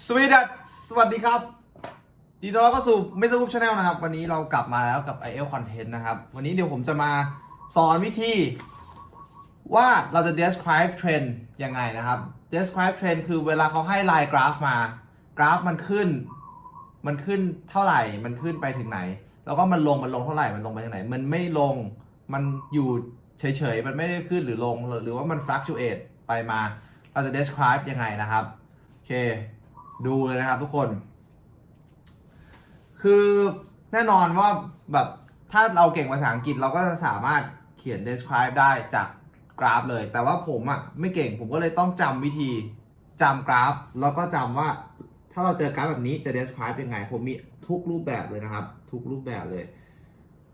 สวีดัสสวัสดีครับดีต้อนรับเข้าสู่ไม่สกุปชาแนลนะครับ วันนี้เรากลับมาแล้วกับ i อ l Content นะครับ วันนี้เดี๋ยวผมจะมาสอนวิธี ว่าเราจะ describe trend ยังไงนะครับ describe trend คือเวลาเขาให้ไลน์กราฟมา กราฟมันขึ้น มันขึ้นเท่าไหร่ มันขึ้นไปถึงไหน แล้วก็มันลง มันลงเท่าไหร่ มันลงไปทางไหน มันไม่ลง มันอยู่เฉยๆ มันไม่ได้ขึ้นหรือลง หรือว่ามัน fluctuate ไปมา เราจะ describe ยังไงนะครับ โอเค ดูเลยนะครับทุกคน คือแน่นอนว่าแบบถ้าเราเก่งภาษาอังกฤษเราก็จะสามารถเขียน describe ได้จากกราฟเลย แต่ว่าผมอะ่ะไม่เก่งผมก็เลยต้องจำวิธีจำกราฟ แล้วก็จำว่าถ้าเราเจอกราฟแบบนี้จะ describe ยังไง ผมมีทุกรูปแบบเลยนะครับ ทุกรูปแบบเลย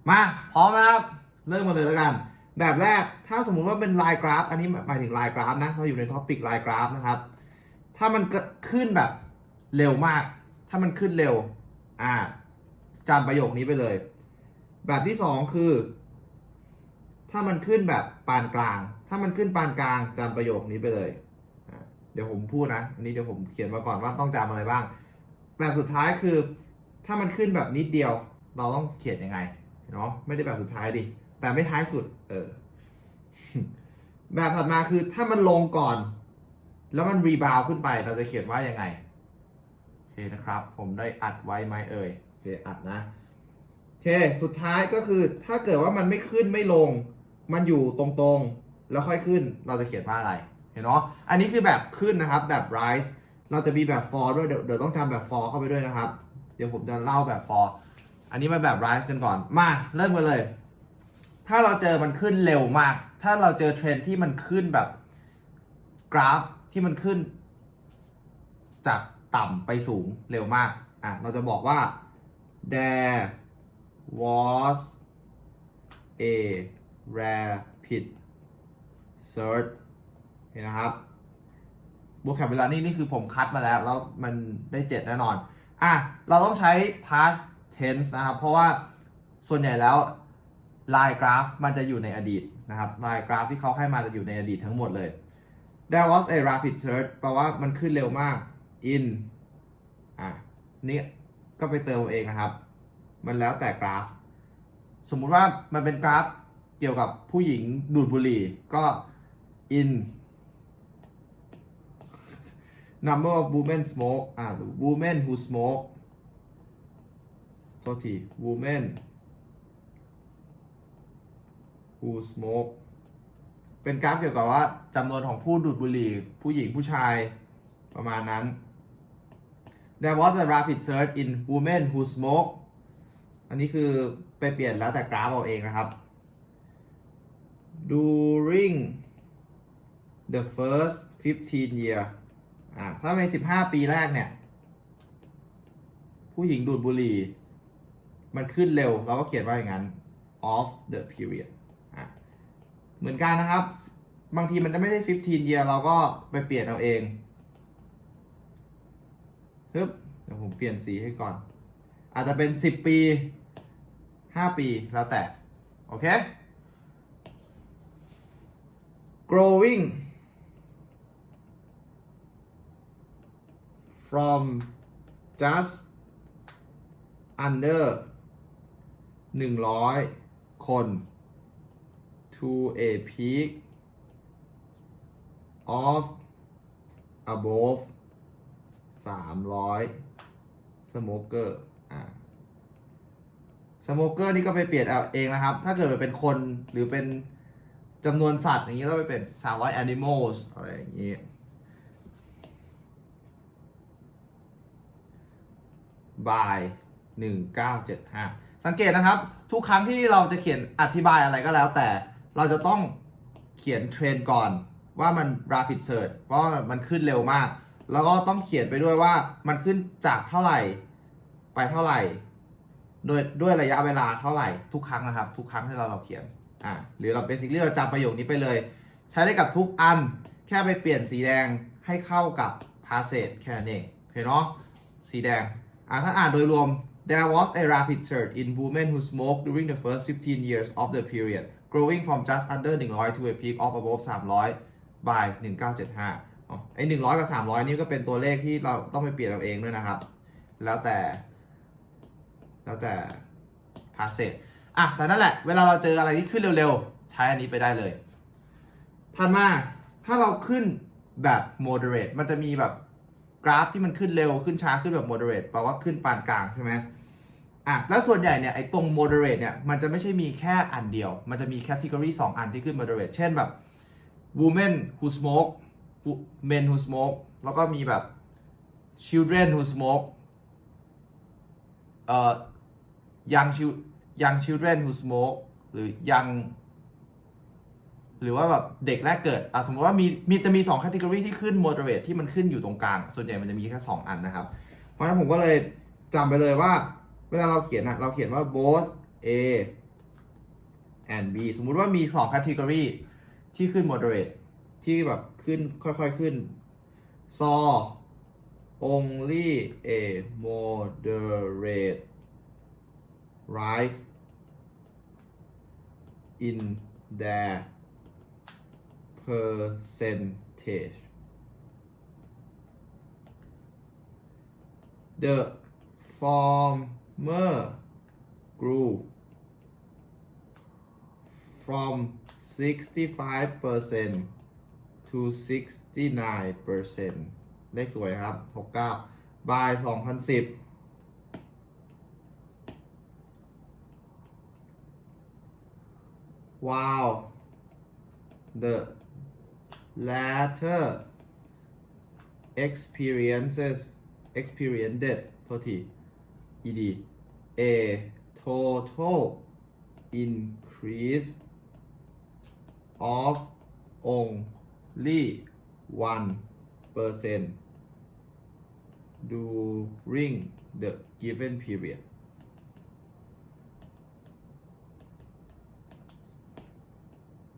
มาพร้อมนะครับ เริ่มมาเลยแล้วกัน แบบแรกถ้าสมมุติว่าเป็นไลน์กราฟ อันนี้หมายถึงไลน์กราฟนะเราอยู่ในท็อปิกไลน์กราฟนะครับ ถ้ามันขึ้นแบบ เร็วมาก ถ้ามันขึ้นเร็ว อ่าจำประโยคนี้ไปเลย แบบที่สองคือ ถ้ามันขึ้นแบบปานกลาง ถ้ามันขึ้นปานกลางจำประโยคนี้ไปเลย เดี๋ยวผมพูดนะ อันนี้เดี๋ยวผมเขียนมาก่อนว่าต้องจำอะไรบ้าง แบบสุดท้ายคือ ถ้ามันขึ้นแบบนิดเดียว เราต้องเขียนยังไง เนาะไม่ได้แบบสุดท้ายดิ แต่ไม่ท้ายสุด เออ แบบถัดมาคือถ้ามันลงก่อน แล้วมันรีบาวขึ้นไป เราจะเขียนว่ายังไง นะครับ ผมได้อัดไว้ไหมเอ่ยโอเคอัดนะโอเคสุดท้ายก็คือถ้าเกิดว่ามันไม่ขึ้นไม่ลง มันอยู่ตรงๆ แล้วค่อยขึ้นเราจะเขียนว่าอะไรเห็นเนาะอันนี้คือแบบขึ้นนะครับแบบ rise เราจะมีแบบ fall ด้วยเดี๋ยวเดี๋ยวต้องจำแบบ fall เข้าไปด้วยนะครับ เดี๋ยวผมจะเล่าแบบ fall อันนี้มาแบบ rise กันก่อนมาเริ่มกันเลย ถ้าเราเจอมันขึ้นเร็วมาก ถ้าเราเจอเทรนที่มันขึ้นแบบกราฟที่มันขึ้นจาก ต่ำไปสูงเร็วมาก อะ เราจะบอกว่า there was a rapid surge เห็นนะครับ vocabulary นี่คือผมคัดมาแล้ว แล้วมันได้เจ็ดแน่นอน อะ เราต้องใช้ past tense นะครับ เพราะว่าส่วนใหญ่แล้วลายกราฟมันจะอยู่ในอดีตนะครับลายกราฟที่เขาให้มาจะอยู่ในอดีตทั้งหมดเลย There was a rapid surge แปลว่ามันขึ้นเร็วมาก in อะนี่ก็ไปเติมเอาเองนะครับ มันแล้วแต่กราฟ สมมุติว่ามันเป็นกราฟเกี่ยวกับผู้หญิงดูดบุหรี่ก็ in number of women smoke อ่า women who smoke โทษที women who smoke เป็นกราฟเกี่ยวกับว่าจำนวนของผู้ดูดบุหรี่ ผู้หญิงผู้ชายประมาณนั้น There was a rapid surge in women who smoke อันนี้คือไปเปลี่ยนแล้วแต่กราฟเอาเองนะครับ During the first 15 year อ่าถ้าใน 15 ปีแรกเนี่ย ผู้หญิงดูดบุหรี่ มันขึ้นเร็ว เราก็เขียนว่าอย่างนั้น of the period อะเหมือนกันนะครับ บางทีมันจะไม่ได้ 15 year เราก็ไปเปลี่ยนเอาเอง ฮึบเดี๋ยวผมเปลี่ยนสีให้ก่อน อาจจะเป็น10ปี5ปีแล้วแต่ โอเค growing from just under 100 คน to a peak of above 300 smoker อ่า smoker นี่ก็ไปเปลี่ยนเอาเองนะครับ ถ้าเกิดมันเป็นคนหรือเป็นจำนวนสัตว์อย่างนี้ต้องไปเป็น 300 animals อะไรอย่างนี้ by 1975 สังเกตนะครับ ทุกครั้งที่เราจะเขียนอธิบายอะไรก็แล้วแต่เราจะต้องเขียนเทรนก่อนว่ามัน rapid surge ว่ามันขึ้นเร็วมาก แล้วก็ต้องเขียนไปด้วยว่ามันขึ้นจากเท่าไหร่ไปเท่าไหร่ โดยด้วยระยะเวลาเท่าไหร่ทุกครั้งนะครับ ทุกครั้งที่เราเราเขียนอ่าหรือเราเป็นสิ่งที่เราจำประโยคนี้ไปเลย ใช้ได้กับทุกอันแค่ไปเปลี่ยนสีแดงให้เข้ากับ passage แค่นั้นเองโอเคเนาะสีแดงอ่าถ้าอ่านโดยรวม there was a rapid surge in women who smoked during the first 15 years of the period growing from just under 100 to a peak of above 300 by 1975 ไอหนึ่งร้อยกับสามร้อยนี่ก็เป็นตัวเลขที่เราต้องไปเปลี่ยนเอาเองด้วยนะครับ แล้วแต่ แล้วแต่พาเซตอะแต่นั่นแหละ เวลาเราเจออะไรที่ขึ้นเร็วๆ ใช้อันนี้ไปได้เลยถัดมาถ้าเราขึ้นแบบ moderate มันจะมีแบบกราฟที่มันขึ้นเร็วขึ้นช้าขึ้นแบบ moderate แปลว่าขึ้นปานกลางใช่ไหมอะแล้วส่วนใหญ่เนี่ยไอ้ตรง moderate เนี่ยมันจะไม่ใช่มีแค่อันเดียว มันจะมี category 2 อันที่ขึ้น moderate เช่นแบบ women who smoke men who smoke แล้วก็มีแบบ children who smoke เอ่อ young chil young children who smoke หรือ young หรือว่าแบบเด็กแรกเกิดอะสมมติว่ามีมีจะมี2 category ที่ขึ้น moderate ที่มันขึ้นอยู่ตรงกลาง ส่วนใหญ่มันจะมีแค่ 2 อันนะครับ เพราะฉะนั้นผมก็เลยจำไปเลยว่า เวลาเราเขียนอะเราเขียนว่า both A and B สมมุติว่ามี2 category ที่ขึ้น moderate ที่แบบขึ้นค่อยๆขึ้น saw only a moderate rise in their percentage the former grew from 65% to 69%เลขสวยครับ 69 by 2010 wow the latter experiences experienced โทษที ed a total increase of only one percent during the given period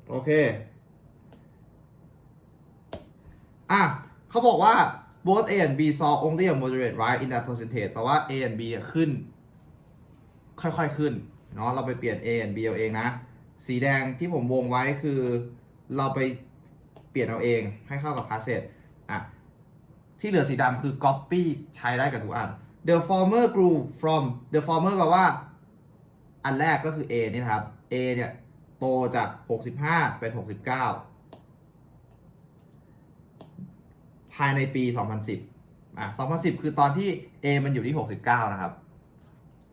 โอเค อะเขาบอกว่า both A and B saw only a moderate rise in that percentage แปลว่า A and B ขึ้น ค่อยๆขึ้น เนาะ เราไปเปลี่ยน A and B เอาเองนะ สีแดงที่ผมวงไว้คือ เราไป เปลี่ยนเอาเองให้เข้ากับ passage อะที่เหลือสีดำคือ copy ใช้ได้กับทุกอัน the former grew from the former แปลว่า อันแรกก็คือ A นี่นะครับ A เนี่ยโตจาก 65 เป็น 69 ภายในปี 2010 อะ 2010 คือตอนที่ A มันอยู่ที่ 69 นะครับ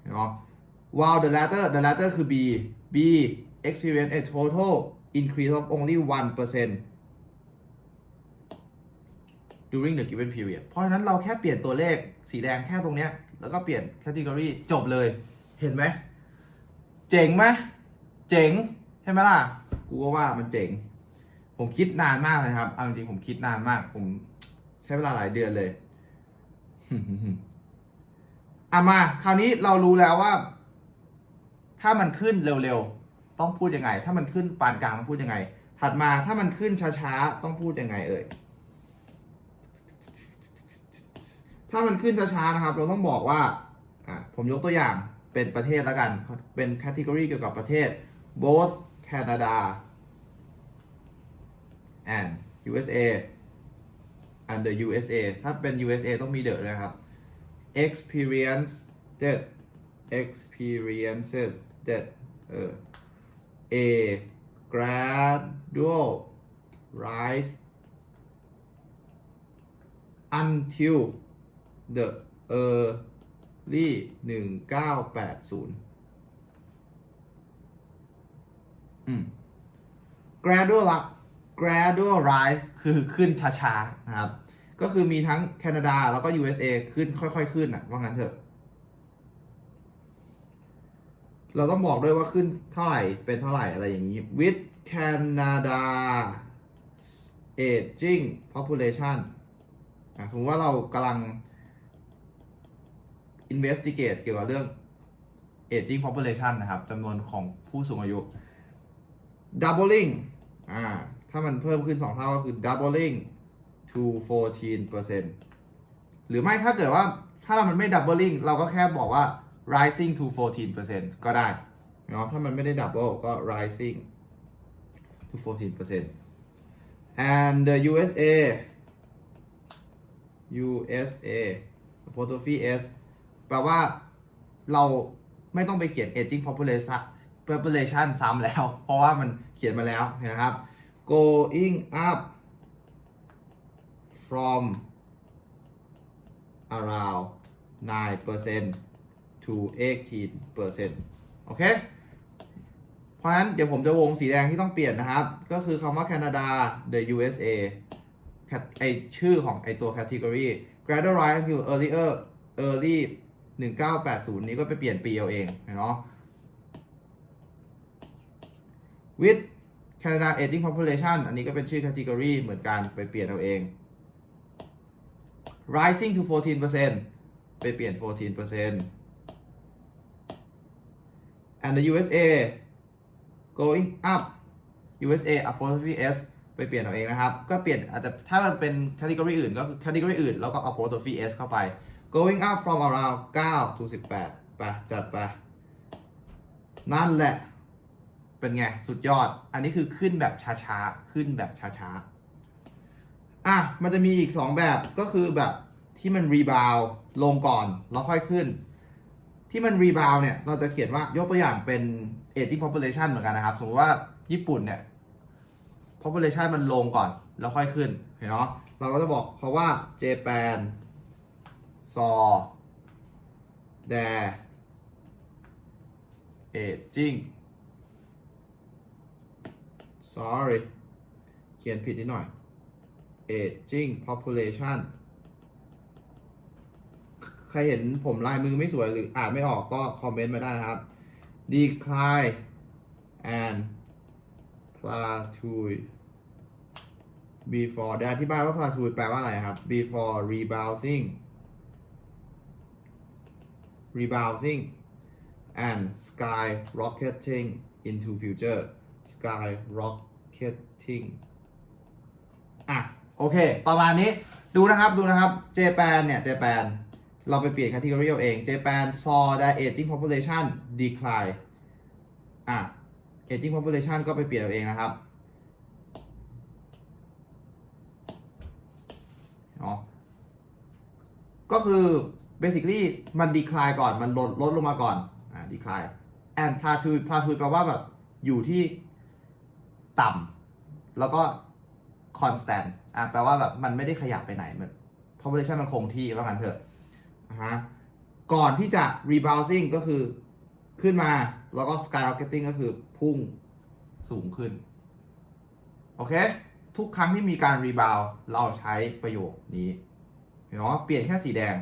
เห็นาะ while the latter the latter คือ B B experience a total increase of only 1% during the given period เพราะฉะนั้นเราแค่เปลี่ยนตัวเลขสีแดงแค่ตรงเนี้ย แล้วก็เปลี่ยน category จบเลย เห็นไหม เจ๋งไหม เจ๋ง ใช่ไหมล่ะ กูก็ว่ามันเจ๋ง ผมคิดนานมากเลยครับ เอาจริงผมคิดนานมาก ผมใช้เวลาหลายเดือนเลยอะมา คราวนี้เรารู้แล้วว่า ถ้ามันขึ้นเร็วๆ ต้องพูดยังไง ถ้ามันขึ้นปานกลางต้องพูดยังไง ถัดมาถ้ามันขึ้นช้าๆ ต้องพูดยังไงเอ่ย ถ้ามันขึ้นช้าๆนะครับ เราต้องบอกว่าอะผมยกตัวอย่างเป็นประเทศแล้วกัน เป็นแคตตากรีเกี่ยวกับประเทศ both Canada and USA and the USA ถ้าเป็น USA ต้องมีเดอะนะครับ experience that experiences that เออ a gradual rise until the early 1980 อืม gradual gradual rise คือขึ้นช้าๆ นะครับ ก็คือมีทั้งแคนาดาแล้วก็ USA ขึ้นค่อย ๆ ขึ้นอะ ว่างั้นเถอะ เราต้องบอกด้วยว่าขึ้นเท่าไหร่เป็นเท่าไหร่อะไรอย่างนี้ with Canada aging population สมมติว่าเรากำลัง investigate เกี่ยวกับเรื่อง aging population นะครับจำนวนของผู้สูงอายุ doubling อ่าถ้ามันเพิ่มขึ้น 2 เท่าก็คือ doubling to 14%หรือไม่ถ้าเกิดว่าถ้ามันไม่ doubling เราก็แค่บอกว่า rising to 14%ก็ได้เนาะถ้ามันไม่ได้ double ก็ rising to 14% and the USA USA apostrophe s แปลว่าเราไม่ต้องไปเขียน aging population population ซ้ำแล้ว เพราะว่ามันเขียนมาแล้วนะครับ going up from around 9% to 18%โอเค เพราะฉะนั้นเดี๋ยวผมจะวงสีแดงที่ต้องเปลี่ยนนะครับ ก็คือคำว่าแคนาดา the USA ไอชื่อของไอตัว category gradual rise until earlier early 1980 นี้ก็ไปเปลี่ยนปีเอาเองเนาะ with Canada aging population อันนี้ก็เป็นชื่อ category เหมือนกันไปเปลี่ยนเอาเอง rising to 14%ไปเปลี่ยน 14% and the USA going up USA apostrophe s ไปเปลี่ยนเอาเองนะครับ ก็เปลี่ยนอาจจะถ้ามันเป็น category อื่นก็คือ category อื่น แล้วก็ apostrophe s เข้าไป going up from around 9 to 18 ไป จัดไป นั่นแหละ เป็นไง สุดยอด อันนี้คือขึ้นแบบช้าๆ ขึ้นแบบช้าๆ อะ มันจะมีอีก 2 แบบก็คือแบบที่มันรีบาวลงก่อน แล้วค่อยขึ้น ที่มันรีบาวเนี่ย เราจะเขียนว่ายกตัวอย่างเป็น aging population เหมือนกันนะครับ สมมติว่าญี่ปุ่นเนี่ย population มันลงก่อน แล้วค่อยขึ้น เห็นเนาะเราก็จะบอกเขาว่า Japan saw their aging sorry เขียนผิดนิดหน่อย aging population ใครเห็นผมลายมือไม่สวยหรืออ่านไม่ออกก็คอมเมนต์มาได้นะครับ decline and plateau before เดี๋ยวอธิบายว่า plateau แปลว่าอะไรครับ before rebounding rebounding and skyrocketing into future skyrocketing อะ โอเค ประมาณนี้ดูนะครับ ดูนะครับ เจแปนเนี่ย เจแปนเราไปเปลี่ยน category เอาเอง เจแปน saw the aging population decline อะ aging population ก็ไปเปลี่ยนเอาเองนะครับเนาะก็คือ basically มัน decline ก่อนมันลดลดลงมาก่อนอ่า decline and plateau plateau แปลว่าแบบอยู่ที่ต่ำแล้วก็ constant อะแปลว่าแบบมันไม่ได้ขยับไปไหนเหมือน population มันคงที่ว่างั้นเถอะนะฮะก่อนที่จะ rebounding ก็คือขึ้นมาแล้วก็ skyrocketing ก็คือพุ่งสูงขึ้น โอเค ทุกครั้งที่มีการ rebound เราใช้ประโยคนี้เห็นไหมเปลี่ยนแค่สีแดง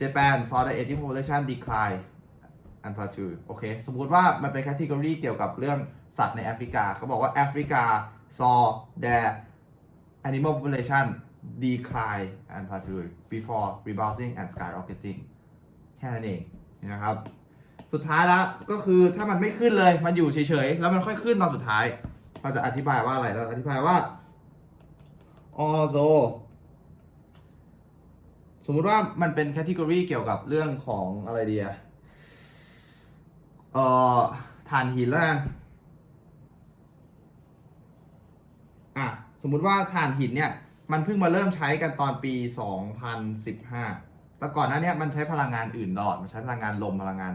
Japan saw the aging population decline and plateau โอเค สมมุติว่ามันเป็น category เกี่ยวกับเรื่องสัตว์ในแอฟริกาเขาบอกว่าแอฟริกา saw the animal population decline and plateau before rebounding and skyrocketing แค่นั้นเองนะครับ สุดท้ายแล้วก็คือถ้ามันไม่ขึ้นเลย มันอยู่เฉยๆ แล้วมันค่อยขึ้นตอนสุดท้าย เราจะอธิบายว่าอะไร เราอธิบายว่า although สมมุติว่ามันเป็นแคตตากรีเกี่ยวกับเรื่องของอะไรเดียเอ่อถ่านหินแล้วกันอะสมมุติว่าถ่านหินเนี่ย มันเพิ่งมาเริ่มใช้กันตอนปี 2015 แต่ก่อนหน้าเนี้ยมันใช้พลังงานอื่นตลอด มันใช้พลังงานลมพลังงาน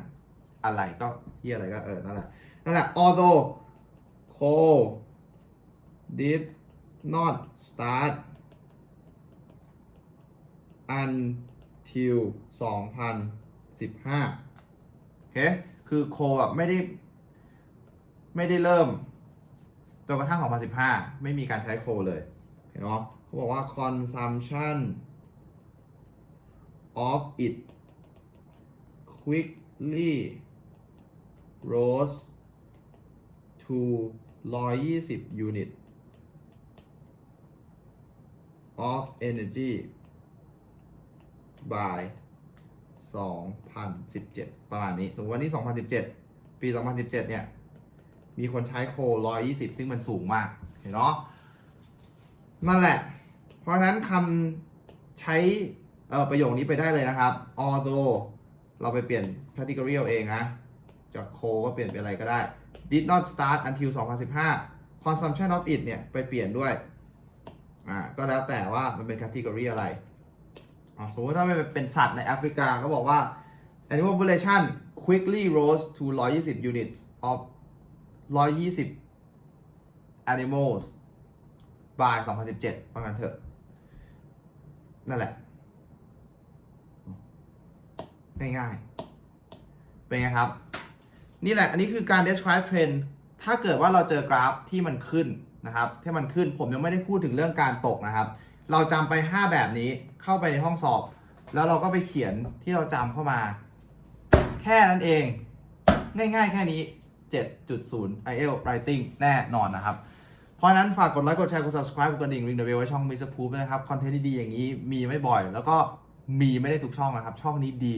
อะไรก็เฮียอะไรก็เออ นั่นแหละ นั่นแหละ although coal did not start until 2015โอเคคือโคอะไม่ได้ ไม่ได้เริ่มจนกระทั่ง 2015 ไม่มีการใช้โคเลย เห็นไหมเขาบอกว่า consumption of it quickly rose to 120 unit of energy by 2017 ประมาณนี้ สมมติว่านี่2017 ปี 2017 เนี่ย มีคนใช้โค 120 ซึ่งมันสูงมาก เห็นเนาะ นั่นแหละ เพราะนั้นคำใช้ประโยคนี้ไปได้เลยนะครับ although เราไปเปลี่ยน category เอาเองนะ จากโคก็เปลี่ยนเป็นอะไรก็ได้ did not start until 2015 consumption of it เนี่ย ไปเปลี่ยนด้วย อ่า ก็แล้วแต่ว่ามันเป็น category อะไร สมมติถ้าไม่เป็นสัตว์ในแอฟริกาก็บอกว่า animal population quickly rose to 120 units of 120 animals by 2017ประมาณเถอะ นั่นแหละ ง่ายๆ เป็นไงครับ นี่แหละ อันนี้คือการ describe trend ถ้าเกิดว่าเราเจอกราฟที่มันขึ้นนะครับ ที่มันขึ้น ผมยังไม่ได้พูดถึงเรื่องการตกนะครับ เราจำไป 5 แบบนี้ เข้าไปในห้องสอบ แล้วเราก็ไปเขียนที่เราจำเข้ามา แค่นั้นเอง ง่ายๆ แค่นี้ 7.0 IEL Writing แน่นอนนะครับ เพราะนั้นฝากกดไลค์กดแชร์กด subscribe กดกระดิ่ง ring the bell ไว้ช่อง Mr. Poop ด้วยนะครับ คอนเทนต์ดีๆอย่างนี้มีไม่บ่อย แล้วก็มีไม่ได้ทุกช่องนะครับ ช่องนี้ดี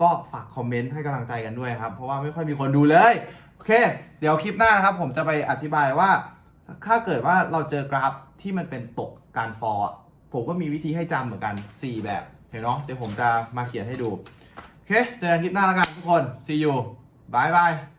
ก็ฝากคอมเมนต์ให้กำลังใจกันด้วยครับ เพราะว่าไม่ค่อยมีคนดูเลย โอเค เดี๋ยวคลิปหน้านะครับ ผมจะไปอธิบายว่า ถ้าเกิดว่าเราเจอกราฟที่มันเป็นตกการฟอร์ ผมก็มีวิธีให้จำเหมือนกัน 4 แบบเห็นเนาะเดี๋ยวผมจะมาเขียนให้ดู โอเค เจอกันคลิปหน้าแล้วกันทุกคน see you bye bye